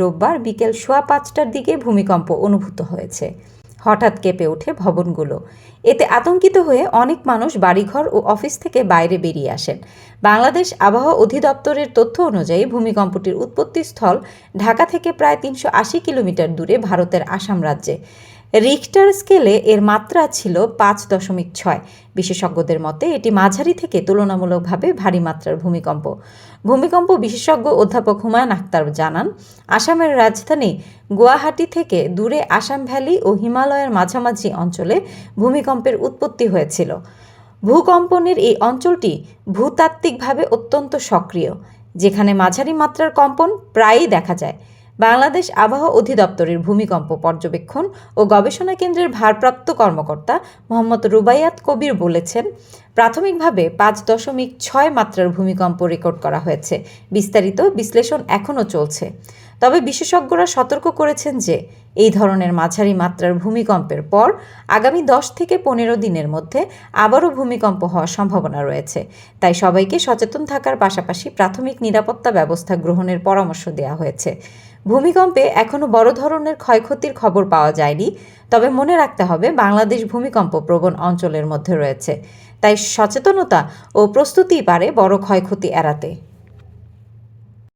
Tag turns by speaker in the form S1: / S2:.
S1: রোববার বিকেল সোয়া পাঁচটার দিকে ভূমিকম্প অনুভূত হয়েছে। হঠাৎ কেঁপে ওঠে ভবনগুলো। এতে আতঙ্কিত হয়ে অনেক মানুষ বাড়িঘর ও অফিস থেকে বাইরে বেরিয়ে আসেন। বাংলাদেশ আবহাওয়া অধিদপ্তরের তথ্য অনুযায়ী ভূমিকম্পটির উৎপত্তিস্থল ঢাকা থেকে প্রায় তিনশো আশি কিলোমিটার দূরে ভারতের আসাম রাজ্যে। রিক্টার স্কেলে এর মাত্রা ছিল পাঁচ দশমিক ছয়। বিশেষজ্ঞদের মতে, এটি মাঝারি থেকে তুলনামূলকভাবে ভারী মাত্রার ভূমিকম্প। ভূমিকম্প বিশেষজ্ঞ অধ্যাপক হুমায়ুন আখতার জানান, আসামের রাজধানী গুয়াহাটি থেকে দূরে আসাম ভ্যালি ও হিমালয়ের মাঝামাঝি অঞ্চলে ভূমিকম্পের উৎপত্তি হয়েছিল। ভূকম্পনের এই অঞ্চলটি ভূতাত্ত্বিকভাবে অত্যন্ত সক্রিয়, যেখানে মাঝারি মাত্রার কম্পন প্রায়ই দেখা যায়। বাংলাদেশ আবহাওয়া অধিদপ্তরের ভূমিকম্প পর্যবেক্ষণ ও গবেষণা কেন্দ্রের ভারপ্রাপ্ত কর্মকর্তা মোহাম্মদ রুবাইয়াত কবির বলেছেন, প্রাথমিকভাবে পাঁচ দশমিক ছয় মাত্রার ভূমিকম্প রেকর্ড করা হয়েছে। বিস্তারিত বিশ্লেষণ এখনও চলছে। তবে বিশেষজ্ঞরা সতর্ক করেছেন যে, এই ধরনের মাঝারি মাত্রার ভূমিকম্পের পর আগামী দশ থেকে পনেরো দিনের মধ্যে আবারও ভূমিকম্প হওয়ার সম্ভাবনা রয়েছে। তাই সবাইকে সচেতন থাকার পাশাপাশি প্রাথমিক নিরাপত্তা ব্যবস্থা গ্রহণের পরামর্শ দেওয়া হয়েছে। ভূমিকম্পে এখনও বড় ধরনের ক্ষয়ক্ষতির খবর পাওয়া যায়নি। তবে মনে রাখতে হবে, বাংলাদেশ ভূমিকম্প প্রবণ অঞ্চলের মধ্যে রয়েছে। তাই সচেতনতা ও প্রস্তুতিই পারে বড় ক্ষয়ক্ষতি এড়াতে।